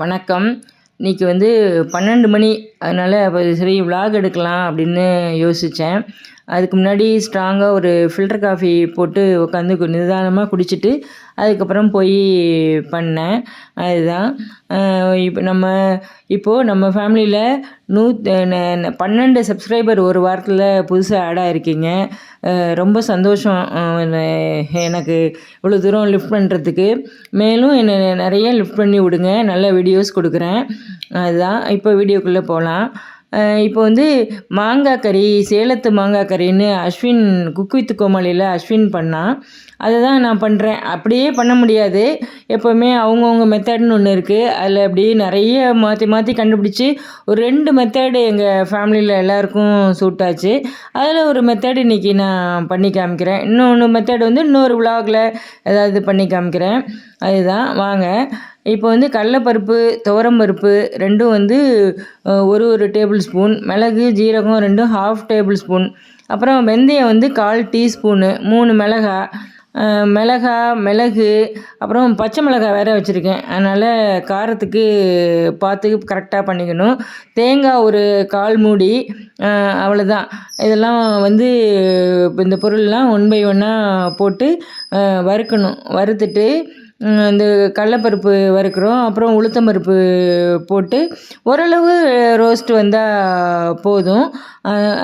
வணக்கம். இன்றைக்கி வந்து பன்னெண்டு மணி. அதனால் சரி விலாக் எடுக்கலாம் அப்படின்னு யோசித்தேன் அதுக்கு முன்னாடி ஸ்ட்ராங்காக ஒரு ஃபில்டர் காஃபி போட்டு உட்காந்து நிதானமாக குடிச்சிட்டு அதுக்கப்புறம் போய் பண்ணேன். அதுதான். இப்போ நம்ம இப்போது நம்ம ஃபேமிலியில் நூ பன்னெண்டு சப்ஸ்கிரைபர் ஒரு வாரத்தில் புதுசாக ஆட் ஆகிருக்கீங்க ரொம்ப சந்தோஷம் எனக்கு இவ்வளோ தூரம் லிஃப்ட் பண்ணுறதுக்கு மேலும் என்னை நிறைய லிஃப்ட் பண்ணி விடுங்க. நல்ல வீடியோஸ் கொடுக்குறேன். அதுதான். இப்போ வீடியோக்குள்ளே போகலாம் இப்போ வந்து மாங்காய் கறி சேலத்து மாங்காய் கறின்னு அஸ்வின் குக் வித் கோமாளியில் அஸ்வின் பண்ணான் அதை தான் நான் பண்ணுறேன் அப்படியே பண்ண முடியாது. எப்போவுமே அவங்கவுங்க மெத்தட்னு ஒன்று இருக்குது அதில் அப்படியே நிறைய மாற்றி மாற்றி கண்டுபிடிச்சி ஒரு ரெண்டு மெத்தடு எங்கள் ஃபேமிலியில் எல்லாருக்கும் சூட் ஆச்சு. அதில் ஒரு மெத்தட் இன்றைக்கி நான் பண்ணி காமிக்கிறேன். இன்னொன்று மெத்தட் வந்து இன்னொரு விலாகில் ஏதாவது பண்ணி காமிக்கிறேன். அதுதான் வாங்க. இப்போ வந்து கடலப்பருப்பு துவரம்பருப்பு ரெண்டும் வந்து ஒரு ஒரு டேபிள் ஸ்பூன் மிளகு ஜீரகம் ரெண்டும் ஹாஃப் டேபிள் ஸ்பூன் அப்புறம் வெந்தயம் வந்து கால் டீஸ்பூனு மூணு மிளகா மிளகா மிளகு அப்புறம் பச்சை மிளகாய் வேறு வச்சுருக்கேன். அதனால் காரத்துக்கு பார்த்து கரெக்டாக பண்ணிக்கணும். தேங்காய் ஒரு கால் மூடி அவ்வளோதான் இதெல்லாம் வந்து இந்த பொருள்லாம் ஒன் பை ஒன்னாக போட்டு வறுக்கணும். வறுத்துட்டு இந்த கடலப்பருப்பு வறுக்கிறோம். அப்புறம் உளுத்தம்பருப்பு போட்டு ஓரளவு ரோஸ்ட் வந்தால் போதும்.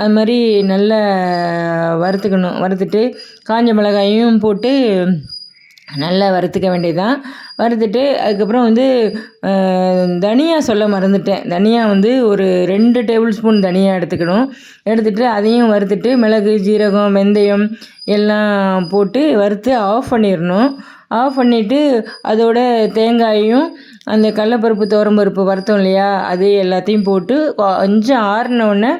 அது மாதிரி நல்லா வறுத்துக்கணும். வறுத்துட்டு காஞ்ச மிளகாயும் போட்டு நல்லா வறுத்துக்க வேண்டியதுதான். வறுத்துட்டு அதுக்கப்புறம் வந்து தனியா சொல்ல மறந்துட்டேன். தனியா வந்து ஒரு ரெண்டு டேபிள் ஸ்பூன் தனியா எடுத்துக்கணும். எடுத்துகிட்டு அதையும் வறுத்துட்டு மிளகு ஜீரகம் வெந்தயம் எல்லாம் போட்டு வறுத்து ஆஃப் பண்ணிடணும் ஆஃப் பண்ணிவிட்டு அதோட தேங்காயும் அந்த கடலப்பருப்பு துவரம்பருப்பு வறுத்தோம் இல்லையா அது எல்லாத்தையும் போட்டு கொஞ்சம் ஆறினோடனே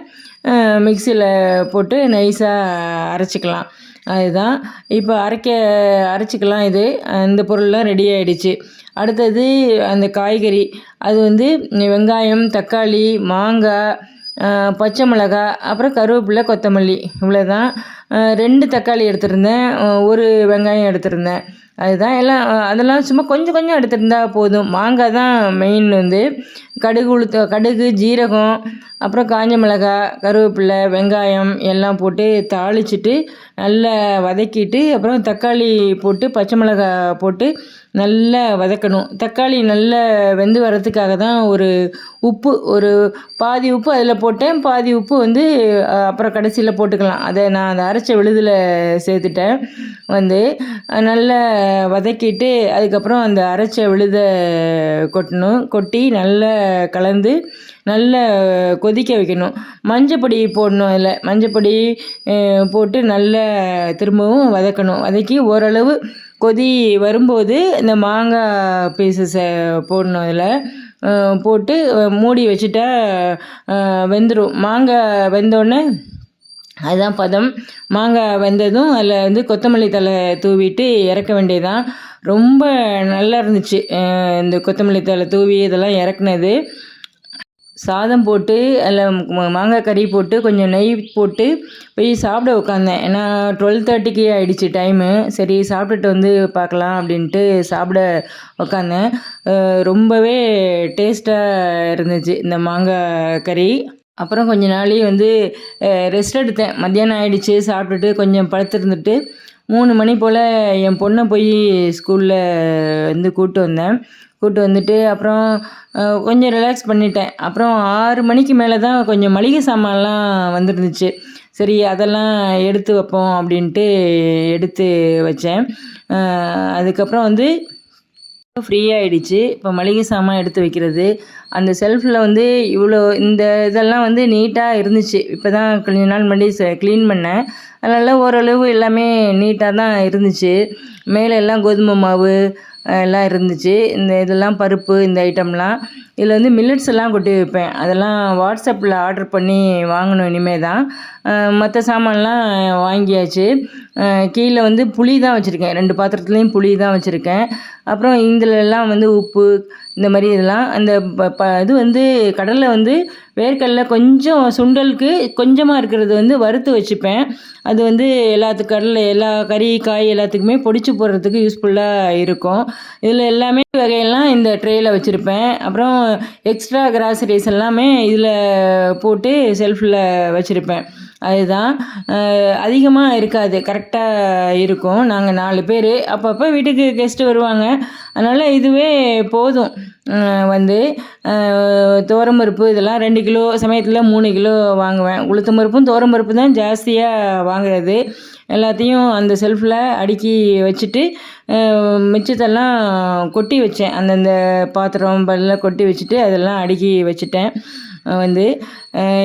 மிக்சியில் போட்டு நைஸாக அரைச்சிக்கலாம். அதுதான். இப்போ அரைக்க அரைச்சிக்கலாம் இது. இந்த பொருள்லாம் ரெடி ஆகிடுச்சு அடுத்தது அந்த காய்கறி. அது வந்து வெங்காயம் தக்காளி மாங்காய் பச்சை மிளகா அப்புறம் கருவேப்பிலை கொத்தமல்லி. இவ்வளோ தான் ரெண்டு தக்காளி எடுத்திருந்தேன். ஒரு வெங்காயம் எடுத்திருந்தேன். அதுதான் எல்லாம் அதெல்லாம் சும்மா கொஞ்சம் கொஞ்சம் எடுத்துருந்தா போதும். மாங்காய் தான் மெயின் வந்து. கடுகு உளுத்த கடுகு ஜீரகம் அப்புறம் காஞ்ச மிளகாய் கருவேப்பிலை வெங்காயம் எல்லாம் போட்டு தாளிச்சிட்டு நல்லா வதக்கிட்டு அப்புறம் தக்காளி போட்டு பச்சை மிளகா போட்டு நல்லா வதக்கணும். தக்காளி நல்லா வெந்து வரத்துக்காக தான் ஒரு உப்பு ஒரு பாதி உப்பு அதில் போட்டேன். பாதி உப்பு வந்து அப்புறம் கடைசியில் போட்டுக்கலாம். அதை நான் அந்த அரைச்ச விழுதில் சேர்த்துட்டேன். வந்து நல்லா வதக்கிட்டு அதுக்கப்புறம் அந்த அரைச்ச விழுத கொட்டணும். கொட்டி நல்லா கலந்து நல்லா கொதிக்க வைக்கணும். மஞ்சப்பொடி போடணும் அதில். மஞ்சப்பொடி போட்டு நல்லா திரும்பவும் வதக்கணும். வதக்கி ஓரளவு கொதி வரும்போது இந்த மாங்காய் பீசஸை போடணும் அதில். போட்டு மூடி வச்சுட்டா வெந்துடும் மாங்காய் வெந்தோடனே அதுதான் பதம். மாங்காய் வெந்ததும் அதில் வந்து கொத்தமல்லி தழை தூவிட்டு இறக்க வேண்டியதுதான். ரொம்ப நல்லா இருந்துச்சு இந்த கொத்தமல்லி தழை தூவி இதெல்லாம் இறக்குனது. சாதம் போட்டு அதில் மாங்காய் கறி போட்டு கொஞ்சம் நெய் போட்டு போய் சாப்பிட உட்காந்தேன் ஏன்னா டுவெல் தேர்ட்டிக்கு ஆகிடுச்சு டைமு சரி சாப்பிட்டுட்டு வந்து பார்க்கலாம் அப்படின்ட்டு சாப்பிட உட்காந்தேன் ரொம்பவே டேஸ்ட்டாக இருந்துச்சு இந்த மாங்காய் கறி. அப்புறம் கொஞ்ச நாளே வந்து ரெஸ்ட் எடுத்தேன். மத்தியானம் ஆகிடுச்சு சாப்பிட்டுட்டு கொஞ்சம் படுத்துருந்துட்டு மூணு மணி போல் என் பொண்ணை போய் ஸ்கூலில் வந்து கூப்பிட்டு வந்தேன். கூப்பிட்டு வந்துட்டு அப்புறம் கொஞ்சம் ரிலாக்ஸ் பண்ணிட்டேன். அப்புறம் ஆறு மணிக்கு மேலே தான் கொஞ்சம் மளிகை சாமான்லாம் வந்துருந்துச்சு. சரி அதெல்லாம் எடுத்து வைப்போம் அப்படின்ட்டு எடுத்து வச்சேன். அதுக்கப்புறம் வந்து ஃப்ரீ ஆகிடுச்சு இப்போ மளிகை சாமான் எடுத்து வைக்கிறது. அந்த செல்ஃபில் வந்து இவ்வளோ இந்த இதெல்லாம் வந்து நீட்டாக இருந்துச்சு. இப்போ தான் கொஞ்ச நாள் முன்னாடி க்ளீன் பண்ணேன். அதனால் ஓரளவு எல்லாமே நீட்டாக தான் இருந்துச்சு. மேலே எல்லாம் கோதுமை மாவு எல்லாம் இருந்துச்சு. இந்த இதெல்லாம் பருப்பு இந்த ஐட்டம்லாம். இதில் வந்து மில்லட்ஸ் எல்லாம் கொட்டி வைப்பேன். அதெல்லாம் வாட்ஸ்அப்பில் ஆர்டர் பண்ணி வாங்கணும் இனிமேல் தான் மற்ற சாமான்லாம் வாங்கியாச்சு. கீழே வந்து புளி தான் வச்சுருக்கேன். ரெண்டு பாத்திரத்துலேயும் புளி தான் வச்சுருக்கேன். அப்புறம் இதிலெல்லாம் வந்து உப்பு இந்த மாதிரி இதெல்லாம் அந்த ப ப இது வந்து கடலை வந்து வேர்க்கடல கொஞ்சம் சுண்டலுக்கு கொஞ்சமாக இருக்கிறது வந்து வறுத்து வச்சுப்பேன். அது வந்து எல்லாத்துக்கு கடலை எல்லா கறி காய் எல்லாத்துக்குமே பொடிச்சு போடுறதுக்கு யூஸ்ஃபுல்லாக இருக்கும். இதில் எல்லாமே வகையெல்லாம் இந்த ட்ரேயில் வச்சுருப்பேன். அப்புறம் எக்ஸ்ட்ரா கிராசரிஸ் எல்லாமே இதில் போட்டு செல்ஃபில் வச்சுருப்பேன். அதுதான். அதிகமாக இருக்காது. கரெக்டாக இருக்கும். நாங்கள் நாலு பேர். அப்பப்போ வீட்டுக்கு கெஸ்ட்டு வருவாங்க. அதனால் இதுவே போதும். வந்து தோரம்பருப்பு இதெல்லாம் ரெண்டு கிலோ சமயத்தில் மூணு கிலோ வாங்குவேன். உளுத்தம் பருப்பும் துவரம் பருப்பு தான் ஜாஸ்தியாக வாங்குறது. எல்லாத்தையும் அந்த செல்ஃபில் அடுக்கி வச்சுட்டு மிச்சத்தெல்லாம் கொட்டி வச்சேன். அந்தந்த பாத்திரம் பல்லாம் கொட்டி வச்சுட்டு அதெல்லாம் அடுக்கி வச்சுட்டேன். வந்து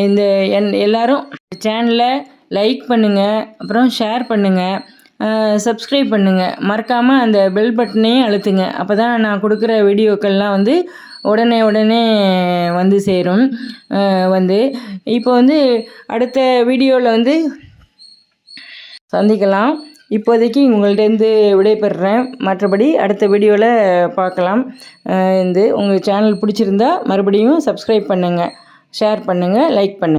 இந்த என் எல்லோரும் சேனலை லைக் பண்ணுங்கள் அப்புறம் ஷேர் பண்ணுங்கள் சப்ஸ்கிரைப் பண்ணுங்கள் மறக்காமல் அந்த பெல் பட்டனையும் அழுத்துங்க. அப்போ தான் நான் கொடுக்குற வீடியோக்கள்லாம் வந்து உடனே உடனே வந்து சேரும். வந்து இப்போ வந்து அடுத்த வீடியோவில் வந்து சந்திக்கலாம். இப்போதைக்கு உங்கள்கிட்டேருந்து விடைபெறுறேன். மற்றபடி அடுத்த வீடியோவில் பார்க்கலாம். இந்த உங்கள் சேனல் பிடிச்சிருந்தா மறுபடியும் சப்ஸ்கிரைப் பண்ணுங்கள் ஷேர் பண்ணுங்கள் லைக் பண்ணுங்கள்